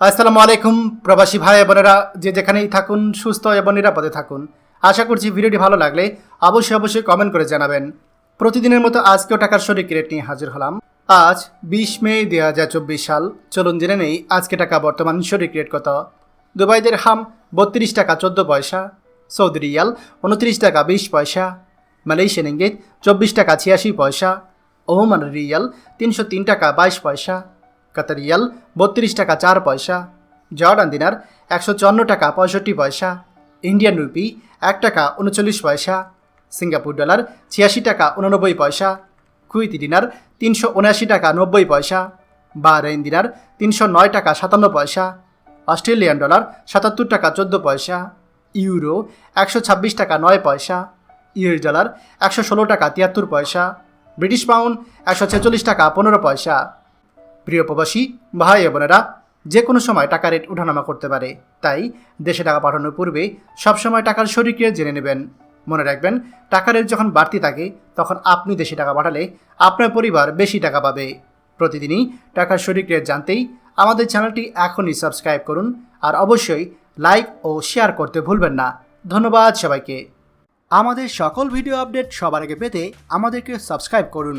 আসসালামু আলাইকুম, প্রবাসী ভাই বোনেরা। যে যেখানেই থাকুন, সুস্থ এবং নিরাপদে থাকুন। আশা করছি ভিডিওটি ভালো লাগলে অবশ্যই অবশ্যই কমেন্ট করে জানাবেন। প্রতিদিনের মতো আজকেও টাকার শরীর রেট নিয়ে হাজির হলাম। আজ বিশ মে দুই হাজার চব্বিশ সাল। চলুন জেনে নেই আজকে টাকা বর্তমান শরীর রেট কত। দুবাইদের হাম বত্রিশ টাকা চোদ্দ পয়সা, সৌদি রিয়াল উনত্রিশ টাকা বিশ পয়সা, মালয়েশিয়ান ইঙ্গিত চব্বিশ টাকা ছিয়াশি পয়সা, ওমান রিয়াল তিনশো তিন টাকা বাইশ পয়সা কাতার রিয়াল বত্রিশ টাকা চার পয়সা। জর্ডান দিনার একশো চুয়ান্ন টাকা পঁয়ষট্টি পয়সা। ইন্ডিয়ান রুপি এক টাকা উনচল্লিশ পয়সা। সিঙ্গাপুর ডলার ছিয়াশি টাকা উননব্বই পয়সা। কুইতি দিনার তিনশো উনআশি টাকা নব্বই পয়সা। বাহরাইন দিনার তিনশো নয় টাকা সাতান্ন পয়সা। অস্ট্রেলিয়ান ডলার সাতাত্তর টাকা চোদ্দ পয়সা। ইউরো একশো ছাব্বিশ টাকা নয় পয়সা। ইউএস ডলার একশো ষোলো টাকা তিয়াত্তর পয়সা। ব্রিটিশ পাউন্ড একশো ছেচল্লিশ টাকা পনেরো পয়সা। প্রিয় প্রবাসী, ভাই বোনেরা যে কোনো সময় টাকা রেট উঠানামা করতে পারে। তাই দেশে টাকা পাঠানোর পূর্বে সবসময় টাকার শরীরকে জেনে নেবেন। মনে রাখবেন, টাকা রেট যখন বাড়তি থাকে, তখন আপনি দেশে টাকা পাঠালে আপনার পরিবার বেশি টাকা পাবে। প্রতিদিনই টাকার শরীর রেট জানতেই আমাদের চ্যানেলটি এখনই সাবস্ক্রাইব করুন আর অবশ্যই লাইক ও শেয়ার করতে ভুলবেন না। ধন্যবাদ সবাইকে। আমাদের সকল ভিডিও আপডেট সবার আগে পেতে আমাদেরকে সাবস্ক্রাইব করুন।